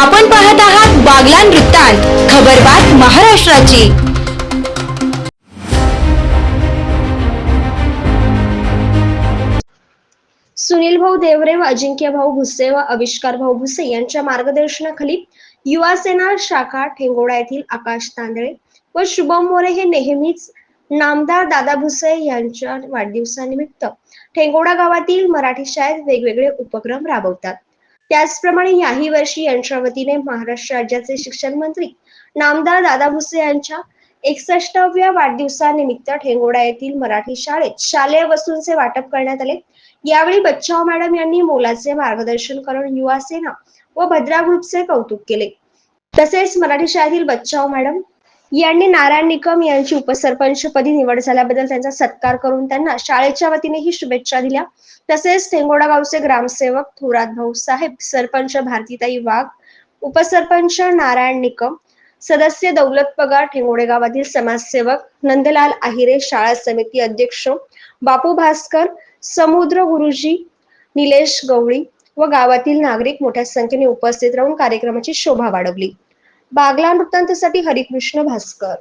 आपण पाहत आहात बागलान वृत्तांत खबरबात महाराष्ट्राची. सुनील भाऊ देवरे व अजिंक्य भाऊ भुसे व आविष्कार भाऊ भुसे यांच्या मार्गदर्शनाखाली युवा सेना शाखा ठेंगोडा येथील आकाश तांदळे व शुभम मोरे हे नेहमीच नामदार दादा भुसे यांच्या वाढदिवसानिमित्त ठेंगोडा गावातील मराठी शाळेत वेगवेगळे उपक्रम राबवतात. त्याचप्रमाणे याही वर्षी यांच्या वतीने महाराष्ट्र राज्याचे शिक्षण मंत्री नामदार दादा भुसे यांच्या एकसष्टाव्या वाढदिवसानिमित्त ठेंगोडा येथील मराठी शाळेत शालेय वस्तूंचे वाटप करण्यात आले. यावेळी बच्चाव मॅडम यांनी मोलाचे मार्गदर्शन करून युवा सेना व भद्रा ग्रुपचे कौतुक केले. तसेच मराठी शाळेतील बच्चाव मॅडम यांनी नारायण निकम यांची उपसरपंच पदी निवड झाल्याबद्दल त्यांचा सत्कार करून त्यांना शाळेच्या वतीनेही शुभेच्छा दिल्या. तसेच थेंगोडा गावचे ग्रामसेवक थोरात भाऊ साहेब सरपंच भारतीताई वाघ उपसरपंच नारायण निकम सदस्य दौलत पगार ठेंगोडे गावातील समाजसेवक नंदलाल आहिरे शाळा समिती अध्यक्ष बापू भास्कर समुद्र गुरुजी निलेश गवळी व गावातील नागरिक मोठ्या संख्येने उपस्थित राहून कार्यक्रमाची शोभा वाढवली. बागला वृत्तांतासाठी हरिकृष्ण भास्कर.